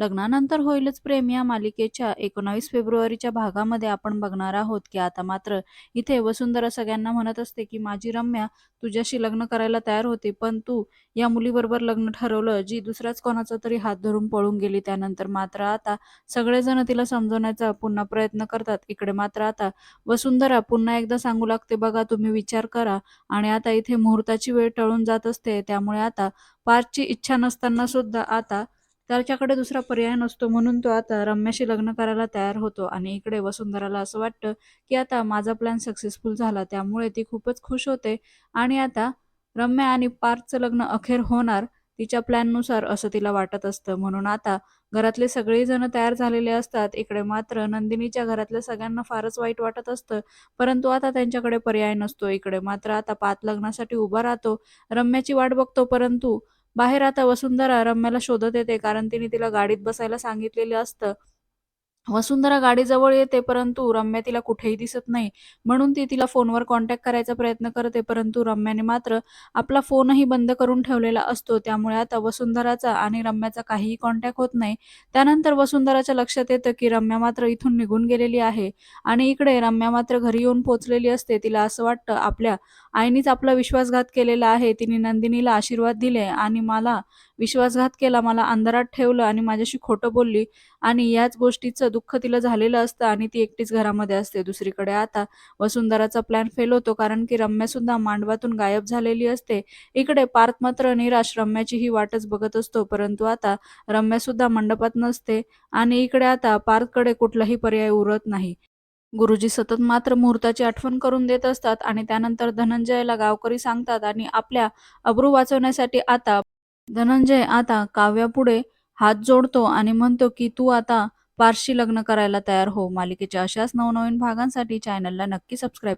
लग्नानंतर होईलच प्रेम या मालिकेच्या. एकोणावीस फेब्रुवारीच्या भागामध्ये आपण बघणार आहोत की आता मात्र इथे वसुंधरा सगळ्यांना म्हणत असते की माझी रम्या तुझ्याशी लग्न करायला तयार होती पण तू या मुलीबरोबर लग्न ठरवलं जी दुसऱ्याच कोणाचा तरी हात धरून पळून गेली. त्यानंतर मात्र आता सगळेजण तिला समजवण्याचा पुन्हा प्रयत्न करतात. इकडे मात्र आता वसुंधरा पुन्हा एकदा सांगू लागते बघा तुम्ही विचार करा. आणि आता इथे मुहूर्ताची वेळ टळून जात असते. त्यामुळे आता पार्थची इच्छा नसताना सुद्धा आता त्याच्याकडे दुसरा पर्याय नसतो. म्हणून तो आता रम्याशी लग्न करायला तयार होतो आणि इकडे वसुंधराला असं वाटतं की आता माझा प्लॅन सक्सेसफुल झाला. त्यामुळे ती खूपच खुश होते. आणि आता रम्या आणि पार्थचं लग्न अखेर होणार. तिच्या प्लॅननुसार असं तिला वाटत असतं. म्हणून आता घरातले सगळेजण तयार झालेले असतात. इकडे मात्र नंदिनीच्या घरातल्या सगळ्यांना फारच वाईट वाटत असतं. परंतु आता त्यांच्याकडे पर्याय नसतो. इकडे मात्र आता पाच लग्नासाठी उभा राहतो. रम्याची वाट बघतो. परंतु बाहेर आता वसुंधरा रम्याला शोधत येते कारण तिने तिला गाडीत बसायला सांगितलेलं असतं. वसुंधरा गाडीजवळ येते परंतु रम्या तिला कुठेही दिसत नाही. म्हणून ती तिला फोनवर कॉन्टॅक्ट करायचा प्रयत्न करते परंतु रम्याने मात्र आपला फोनही बंद करून ठेवलेला असतो. त्यामुळे आता वसुंधराचा आणि रम्याचा काहीही कॉन्टॅक्ट होत नाही. त्यानंतर वसुंधराच्या लक्षात येतं की रम्या मात्र इथून निघून गेलेली आहे. आणि इकडे रम्या मात्र घरी येऊन पोचलेली असते. तिला असं वाटतं आपल्या आईनीच आपला विश्वासघात केलेला आहे. तिने नंदिनीला आशीर्वाद दिले आणि मला विश्वासघात केला मला अंधारात ठेवलं आणि माझ्याशी खोटं बोलली. आणि याच गोष्टीचं दुःख तिला झालेलं असतं आणि ती एकटीच घरामध्ये असते दुसरीकडे. आता वसुंधराचा प्लॅन फेल होतो कारण की रम्या सुद्धा मांडवातून गायब झालेली असते. इकडे पार्थ मात्र निराश रम्याची ही वाटच बघत असतो. परंतु आता रम्या सुद्धा मंडपात नसते आणि इकडे आता पार्थकडे कुठलाही पर्याय उरत नाही. गुरुजी सतत मात्र मुहूर्ताची आठवण करून देत असतात आणि त्यानंतर धनंजयला गावकरी सांगतात आणि आपल्या अब्रू वाचवण्यासाठी आता धनंजय आता काव्यापुढे हात जोडतो आणि म्हणतो की तू आता पारशी लग्न करायला तयार हो. मालिकेच्या अशाच नवनवीन भागांसाठी चॅनलला नक्की सबस्क्राईब